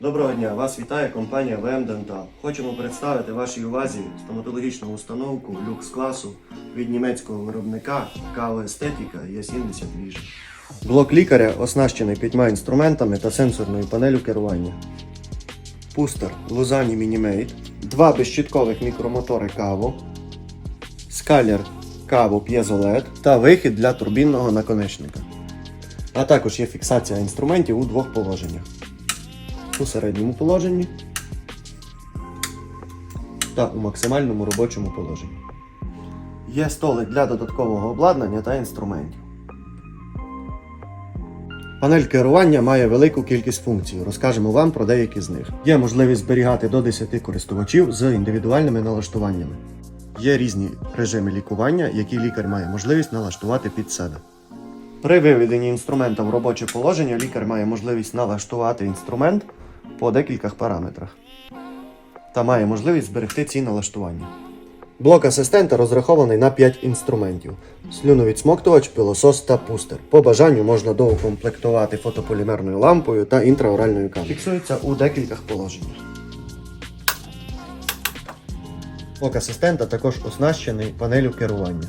Доброго дня! Вас вітає компанія ВМ Дентал. Хочемо представити вашій увазі стоматологічну установку люкс класу від німецького виробника Као Естетіка Е70 Vision. Блок лікаря оснащений п'ятьма інструментами та сенсорною панелю керування. Пустер Luzani Minimate, два безщіткових мікромотори Каво, скалер Каво LED та вихід для турбінного наконечника. А також є фіксація інструментів у двох положеннях у середньому положенні та у максимальному робочому положенні. Є столик для додаткового обладнання та інструментів. Панель керування має велику кількість функцій. Розкажемо вам про деякі з них. Є можливість зберігати до 10 користувачів з індивідуальними налаштуваннями. Є різні режими лікування, які лікар має можливість налаштувати під себе. При виведенні інструмента в робоче положення лікар має можливість налаштувати інструмент по декількох параметрах та має можливість зберегти ці налаштування. Блок асистента розрахований на 5 інструментів: слюновідсмоктувач, пилосос та пустер. По бажанню можна доукомплектувати фотополімерною лампою та інтраоральною камерою. Фіксується у декількох положеннях. Блок асистента також оснащений панелю керування.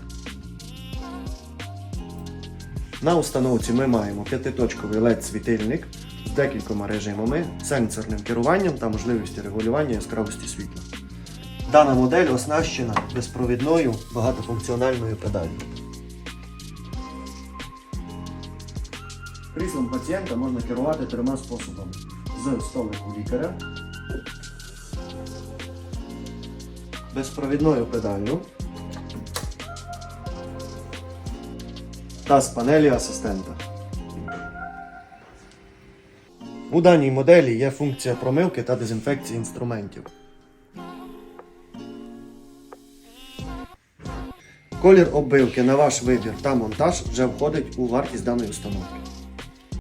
На установці ми маємо п'ятиточковий LED-світильник з декількома режимами, сенсорним керуванням та можливістю регулювання яскравості світла. Дана модель оснащена безпровідною багатофункціональною педаллю. Кріслом пацієнта можна керувати трьома способами: з столику лікаря, безпровідною педаллю та з панелі асистента. У даній моделі є функція промивки та дезінфекції інструментів. Колір оббивки на ваш вибір та монтаж вже входить у вартість даної установки.